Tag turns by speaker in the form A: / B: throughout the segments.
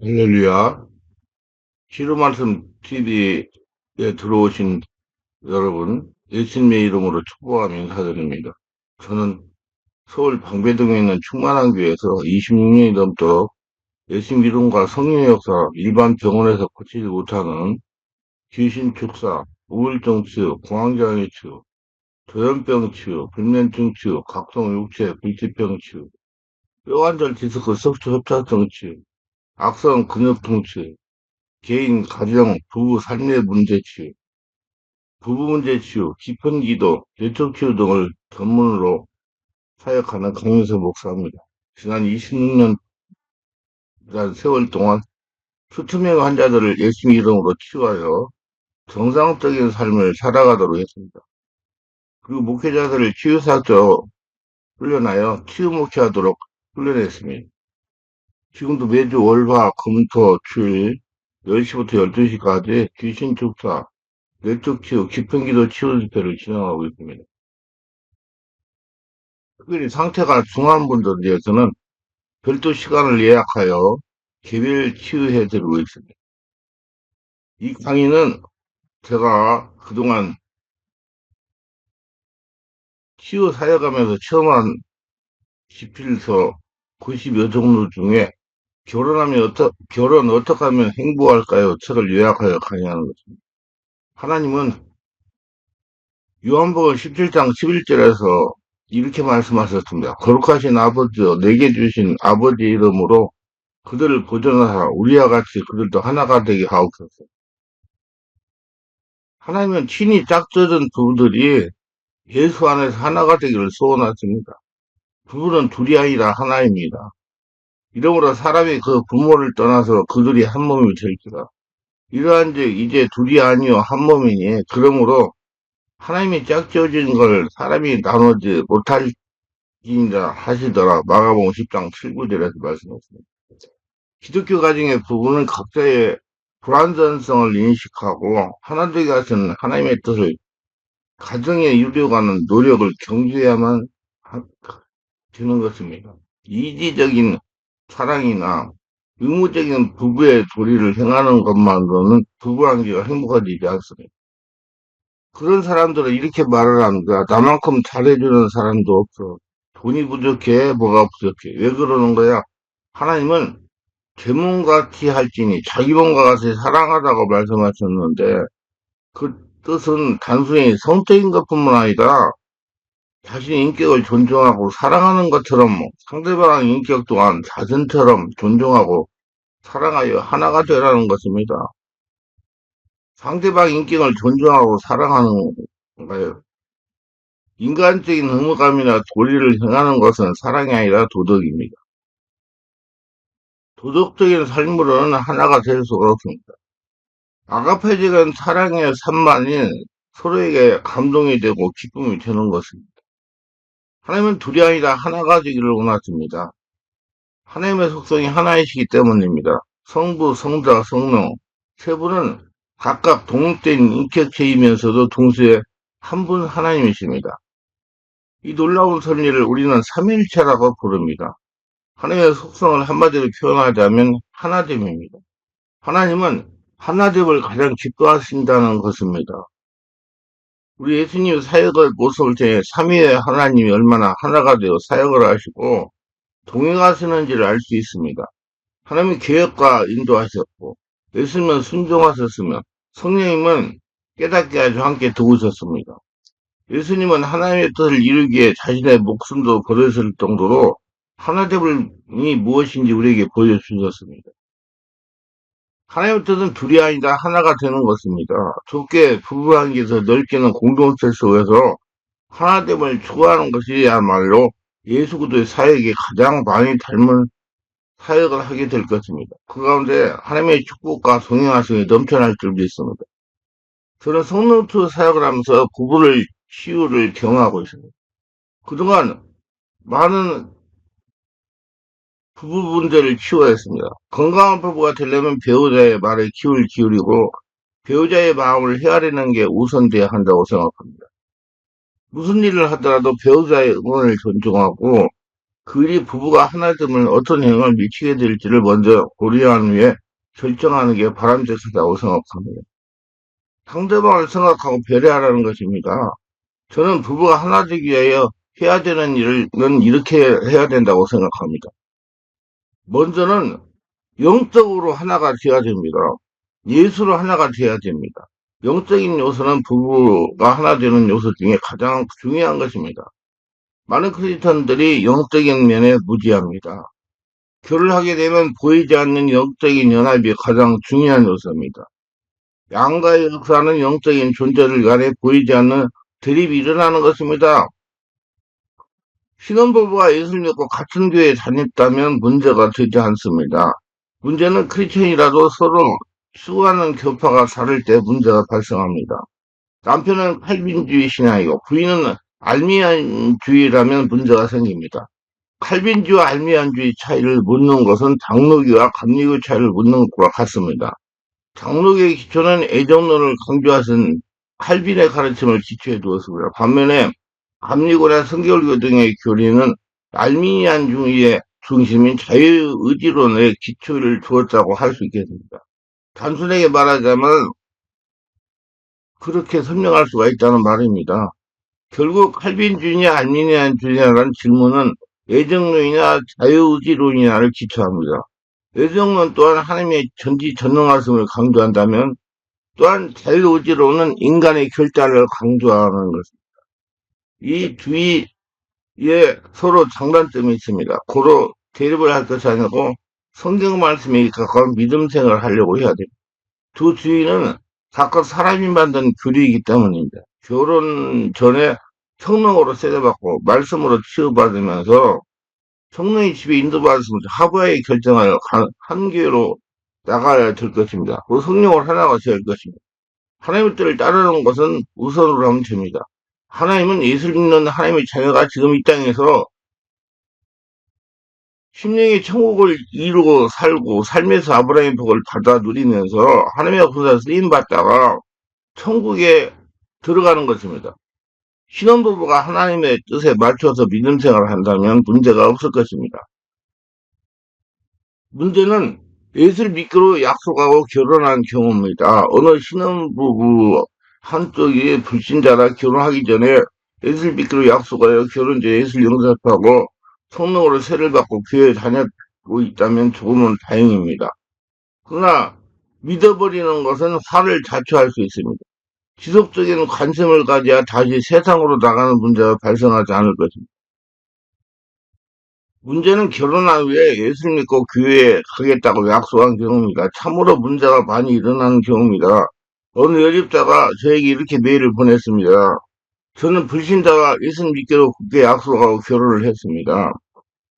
A: 할렐루야. 기로 말씀 TV에 들어오신 여러분, 예수님의 이름으로 축복하며 인사드립니다. 저는 서울 방배동에 있는 충만한 교회에서 26년이 넘도록 예수님 이름과 성령의 역사, 일반 병원에서 고치지 못하는 귀신 축사, 우울증 치유, 공황장애 치유, 조현병 치유, 불면증 치유, 각성 육체, 불치병 치유, 뼈관절 디스크, 석추 협착성 치유, 악성 근육 통 치유, 개인, 가정, 부부, 삶의 문제 치유, 부부 문제 치유, 깊은 기도, 내적 치유 등을 전문으로 사역하는 강윤서 목사입니다. 지난 26년 세월 동안 수천 명 환자들을 예수님 이름으로 치유하여 정상적인 삶을 살아가도록 했습니다. 그리고 목회자들을 치유사학적 훈련하여 치유 목회하도록 훈련했습니다. 지금도 매주 월화, 금토, 주일 10시부터 12시까지 귀신 축사, 내적 치유, 깊은 기도 치유 집회를 진행하고 있습니다. 특별히 상태가 중한 분들에 대해서는 별도 시간을 예약하여 개별 치유해 드리고 있습니다. 이 강의는 제가 그동안 치유 사역하면서 체험한 지필서 90여 종류 중에 결혼하면 어떠, 결혼 어떻게 하면 행복할까요? 책을 요약하여 강의하는 것입니다. 하나님은 요한복음 17장 11절에서 이렇게 말씀하셨습니다. 거룩하신 아버지여 내게 주신 아버지 이름으로 그들을 보존하사 우리와 같이 그들도 하나가 되게 하옵소서. 하나님은 친히 짝져진 부부들이 예수 안에서 하나가 되기를 소원하십니다. 부부는 둘이 아니라 하나입니다. 이러므로 사람이 그 부모를 떠나서 그들이 한 몸이 될지라. 이러한즉 이제 둘이 아니요 한 몸이니 그러므로 하나님이 짝지어진 걸 사람이 나누지 못할지니라 하시더라. 마가복음 10장 7, 9절에서 말씀했습니다. 기독교 가정의 부부는 각자의 불완전성을 인식하고 하나 되게 하시는 하나님의 뜻을 가정에 이루려가는 노력을 경주해야만 되는 것입니다. 이지적인 사랑이나 의무적인 부부의 도리를 행하는 것만으로는 부부 관계가 행복해지지 않습니다. 그런 사람들은 이렇게 말을 합니다. 나만큼 잘해주는 사람도 없어. 돈이 부족해, 뭐가 부족해. 왜 그러는 거야? 하나님은 제 몸같이 할지니 자기 몸과 같이 사랑하다고 말씀하셨는데 그 뜻은 단순히 성적인 것뿐만 아니라 자신의 인격을 존중하고 사랑하는 것처럼 상대방의 인격 또한 자신처럼 존중하고 사랑하여 하나가 되라는 것입니다. 상대방 인격을 존중하고 사랑하는 건가요? 인간적인 의무감이나 도리를 행하는 것은 사랑이 아니라 도덕입니다. 도덕적인 삶으로는 하나가 될 수가 없습니다. 아가페적인 사랑의 산만이 서로에게 감동이 되고 기쁨이 되는 것입니다. 하나님은 둘이 아니라 하나가 되기를 원하십니다. 하나님의 속성이 하나이시기 때문입니다. 성부, 성자, 성령 세 분은 각각 독립된 인격체이면서도 동시에 한 분 하나님이십니다. 이 놀라운 선리를 우리는 삼일체라고 부릅니다. 하나님의 속성을 한마디로 표현하자면 하나됨입니다. 하나님은 하나됨을 가장 기뻐하신다는 것입니다. 우리 예수님 사역을 모습을 통해 삼위의 하나님이 얼마나 하나가 되어 사역을 하시고 동행하시는지를 알 수 있습니다. 하나님이 계획과 인도하셨고 예수님은 순종하셨으며 성령님은 깨닫게 하여 함께 도우셨습니다. 예수님은 하나님의 뜻을 이루기에 자신의 목숨도 버렸을 정도로 하나됨이 무엇인지 우리에게 보여주셨습니다. 하나님의 뜻은 둘이 아니라 하나가 되는 것입니다. 좁게 부부관계에서 넓게는 공동체 속에서 하나됨을 추구하는 것이야말로 예수 그리스도의 사역에 가장 많이 닮은 사역을 하게 될 것입니다. 그 가운데 하나님의 축복과 성행하심이 넘쳐날 줄 믿습니다. 저는 성령투 사역을 하면서 부부를 치유를 경험하고 있습니다. 그동안 많은 부부 문제를 치유했습니다. 건강한 부부가 되려면 배우자의 말에 귀를 기울이고 배우자의 마음을 헤아리는 게 우선돼야 한다고 생각합니다. 무슨 일을 하더라도 배우자의 의견을 존중하고 그리 부부가 하나 되면 어떤 영향을 미치게 될지를 먼저 고려한 후에 결정하는 게 바람직하다고 생각합니다. 상대방을 생각하고 배려하라는 것입니다. 저는 부부가 하나 되기 위하여 해야 되는 일은 이렇게 해야 된다고 생각합니다. 먼저는 영적으로 하나가 되어야 됩니다. 예수로 하나가 되어야 됩니다. 영적인 요소는 부부가 하나 되는 요소 중에 가장 중요한 것입니다. 많은 크리스천들이 영적인 면에 무지합니다. 결혼하게 되면 보이지 않는 영적인 연합이 가장 중요한 요소입니다. 양가의 역사는 영적인 존재들 간에 보이지 않는 대립이 일어나는 것입니다. 신혼부부가 예수를 믿고 같은 교회에 다녔다면 문제가 되지 않습니다. 문제는 크리스천이라도 서로 추구하는 교파가 다를 때 문제가 발생합니다. 남편은 칼빈주의 신앙이고 부인은 알미안주의라면 문제가 생깁니다. 칼빈주와 알미안주의 차이를 묻는 것은 장로교와 감리교 차이를 묻는 것과 같습니다. 장로교의 기초는 애정론을 강조하신 칼빈의 가르침을 기초에 두었습니다. 반면에 감리교나 성결교 등의 교리는 알미니안주의의 중심인 자유의지론의 기초를 두었다고 할 수 있겠습니다. 단순하게 말하자면 그렇게 설명할 수가 있다는 말입니다. 결국 칼빈주의냐 알미니안주의냐라는 질문은 애정론이나 자유의지론이냐를 기초합니다. 애정론 또한 하나님의 전지전능하심을 강조한다면 또한 자유의지론은 인간의 결단을 강조하는 것입니다. 이 뒤에 서로 장단점이 있습니다. 고로 대립을 할 것이 아니고 성경 말씀에 가까운 믿음 생활을 하려고 해야 됩니다. 두 주의는 각각 사람이 만든 교리이기 때문입니다. 결혼 전에 성령으로 세례받고 말씀으로 치유받으면서 성령의 집에 인도받았으면 하부의 결정하여 한 교회로 나가야 될 것입니다. 그 성령을 하나가 되어야 할 것입니다. 하나님의 뜻을 따르는 것은 우선으로 하면 됩니다. 하나님은 예수 믿는 하나님의 자녀가 지금 이 땅에서 심령의 천국을 이루고 살고 삶에서 아브라함의 복을 받아 누리면서 하나님의 군사 쓰임 받다가 천국에 들어가는 것입니다. 신혼부부가 하나님의 뜻에 맞춰서 믿음 생활을 한다면 문제가 없을 것입니다. 문제는 예수를 믿기로 약속하고 결혼한 경우입니다. 어느 신혼부부 한쪽이 불신자라 결혼하기 전에 예수를 믿기로 약속하여 결혼 전에 예수를 영접하고 성령으로 세를 받고 교회에 다녔고 있다면 조금은 다행입니다. 그러나 믿어버리는 것은 화를 자초할 수 있습니다. 지속적인 관심을 가져야 다시 세상으로 나가는 문제가 발생하지 않을 것입니다. 문제는 결혼한 후에 예수를 믿고 교회에 가겠다고 약속한 경우입니다. 참으로 문제가 많이 일어나는 경우입니다. 어느 여집자가 저에게 이렇게 메일을 보냈습니다. 저는 불신자가 예수님 믿기로 굳게 약속하고 결혼을 했습니다.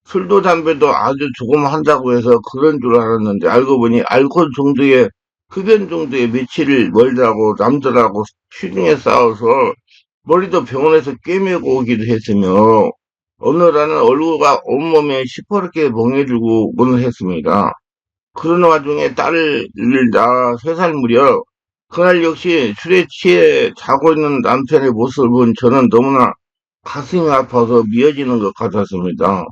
A: 술도 담배도 아주 조금 한다고 해서 그런 줄 알았는데 알고 보니 알코올 정도의 흡연 정도의 며칠을 멀다고 남들하고 시중에 싸워서 머리도 병원에서 꿰매고 오기도 했으며 어느 날은 얼굴과 온몸에 시퍼렇게 멍해들고 오곤 했습니다. 그런 와중에 딸을 낳아 세 살 무렵 그날 역시 술에 취해 자고 있는 남편의 모습을 본 저는 너무나 가슴이 아파서 미어지는 것 같았습니다.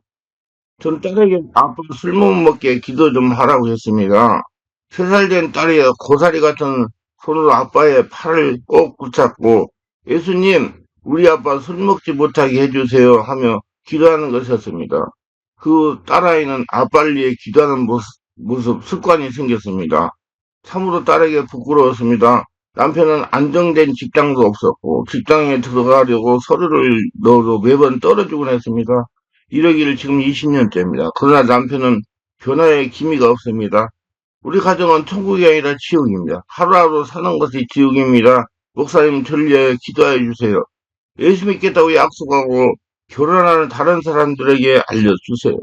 A: 전 딸에게 아빠 술 못 먹게 기도 좀 하라고 했습니다. 세 살 된 딸이 고사리 같은 손으로 아빠의 팔을 꼭 붙잡고 예수님 우리 아빠 술 먹지 못하게 해주세요 하며 기도하는 것이었습니다. 그 딸아이는 위해 기도하는 모습, 모습 습관이 생겼습니다. 참으로 딸에게 부끄러웠습니다. 남편은 안정된 직장도 없었고 직장에 들어가려고 서류를 넣어도 매번 떨어지곤 했습니다. 이러기를 지금 20년째입니다. 그러나 남편은 변화의 기미가 없습니다. 우리 가정은 천국이 아니라 지옥입니다. 하루하루 사는 것이 지옥입니다. 목사님 위해 기도해 주세요. 예수 믿겠다고 약속하고 결혼하는 다른 사람들에게 알려주세요.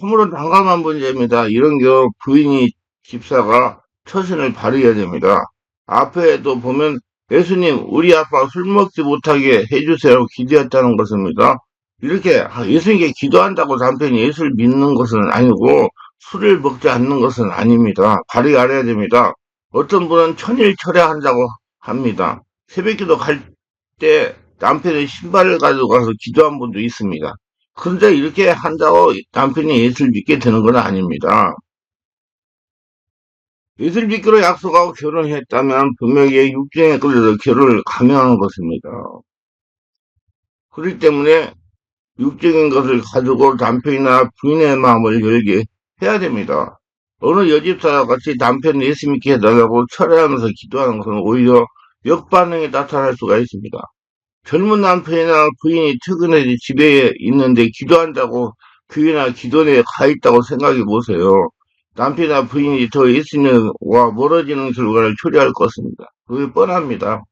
A: 참으로 난감한 문제입니다. 이런 경우 부인이 집사가 처신을 발휘해야 됩니다. 앞에도 보면 예수님 우리 아빠 술 먹지 못하게 해주세요 기도했다는 것입니다. 이렇게 예수님께 기도한다고 남편이 예수를 믿는 것은 아니고 술을 먹지 않는 것은 아닙니다. 발휘 알아야 됩니다. 어떤 분은 천일 철야한다고 합니다. 새벽기도 갈 때 남편의 신발을 가져가서 기도한 분도 있습니다. 그런데 이렇게 한다고 남편이 예수를 믿게 되는 건 아닙니다. 예수를 믿기로 약속하고 결혼했다면 분명히 육정에 끌려서 결혼을 감행하는 것입니다. 그렇기 때문에 육적인 것을 가지고 남편이나 부인의 마음을 열게 해야 됩니다. 어느 여집사와 같이 남편 예수 믿게 해달라고 철회하면서 기도하는 것은 오히려 역반응이 나타날 수가 있습니다. 젊은 남편이나 부인이 퇴근해 집에 있는데 기도한다고 교회나 기도원에 가 있다고 생각해 보세요. 남편이나 부인이 더 예수님과 멀어지는 결과를 초래할 것입니다. 그게 뻔합니다.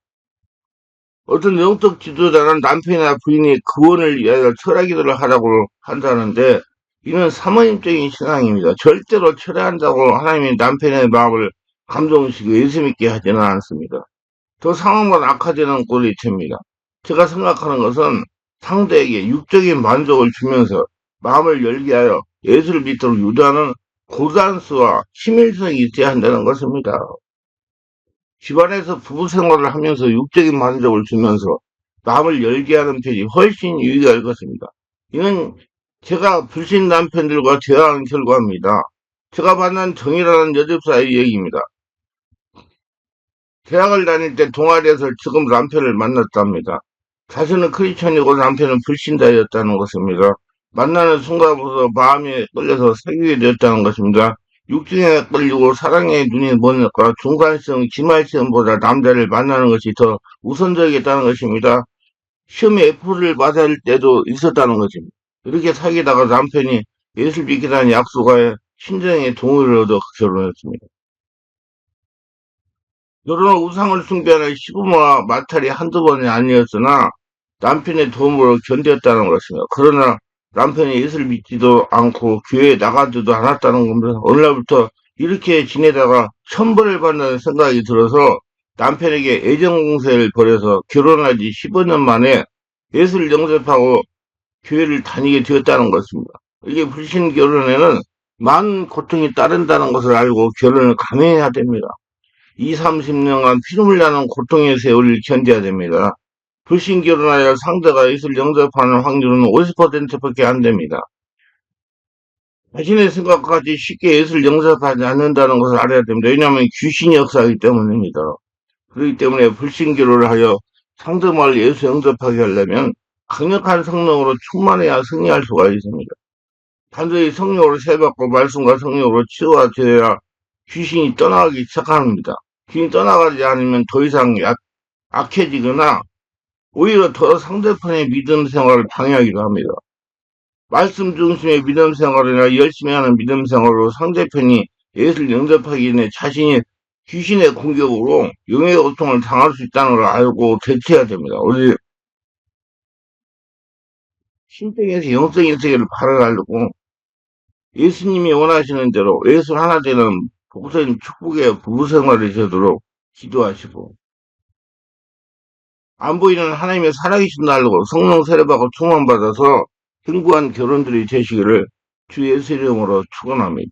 A: 어떤 영적 지도자는 남편이나 부인이 구원을 위하여 철학기도를 하라고 한다는데 이는 사모님적인 신앙입니다. 절대로 철회한다고 하나님이 남편의 마음을 감동시키고 예수 믿게 하지는 않습니다. 더 상황만 악화되는 꼴이 됩니다. 제가 생각하는 것은 상대에게 육적인 만족을 주면서 마음을 열게 하여 예수를 믿도록 유도하는 고단수와 친밀성이 있어야 한다는 것입니다. 집안에서 부부 생활을 하면서 육적인 만족을 주면서 마음을 열게 하는 편이 훨씬 유익할 것입니다. 이는 제가 불신 남편들과 대화한 결과입니다. 제가 만난 정이라는 여집사의 얘기입니다. 대학을 다닐 때 동아리에서 지금 남편을 만났답니다. 자신은 크리스천이고 남편은 불신자였다는 것입니다. 만나는 순간부터 마음에 끌려서 사귀게 되었다는 것입니다. 육중에 끌리고 사랑의 눈이 머니까 중간성, 기말시험보다 남자를 만나는 것이 더 우선적이었다는 것입니다. 시험에 F를 맞을 때도 있었다는 것입니다. 이렇게 사귀다가 남편이 예술 믿기다는 약속하에 신정의 동의를 얻어 결혼했습니다. 결혼은 우상을 숭배하는 시부모와 마탈이 한두 번이 아니었으나 남편의 도움으로 견뎠다는 것입니다. 그러나 남편이 예수를 믿지도 않고 교회에 나가지도 않았다는 겁니다. 어느 날부터 이렇게 지내다가 천벌을 받는 생각이 들어서 남편에게 애정 공세를 벌여서 결혼한 지 15년 만에 예수를 영접하고 교회를 다니게 되었다는 것입니다. 이게 불신 결혼에는 많은 고통이 따른다는 것을 알고 결혼을 감행해야 됩니다. 2, 30년간 피눈물 나는 고통의 세월을 견뎌야 됩니다. 불신 결혼하여 상대가 예수를 영접하는 확률은 50%밖에 안 됩니다. 자신의 생각까지 쉽게 예수를 영접하지 않는다는 것을 알아야 됩니다. 왜냐하면 귀신이 역사하기 때문입니다. 그렇기 때문에 불신 결혼을 하여 상대방을 예수 영접하게 하려면 강력한 성령으로 충만해야 승리할 수가 있습니다. 단순히 성령으로 세받고 말씀과 성령으로 치유가 귀신이 떠나가기 시작합니다. 귀신이 떠나가지 않으면 더 이상 약, 악해지거나 오히려 더 상대편의 믿음 생활을 방해하기도 합니다. 말씀 중심의 믿음 생활이나 열심히 하는 믿음 생활로 상대편이 예수를 영접하기 전에 자신이 귀신의 공격으로 영의 고통을 당할 수 있다는 걸 알고 대처해야 됩니다. 우리 신병에서 영적인 세계를 발휘하려고 예수님이 원하시는 대로 예수 하나 되는 복선 축복의 부부 생활이 되도록 기도하시고 안 보이는 하나님의 살아계신 날로 성령 세례받고 충만받아서 행복한 결혼들이 되시기를 주 예수 이름으로 축원합니다.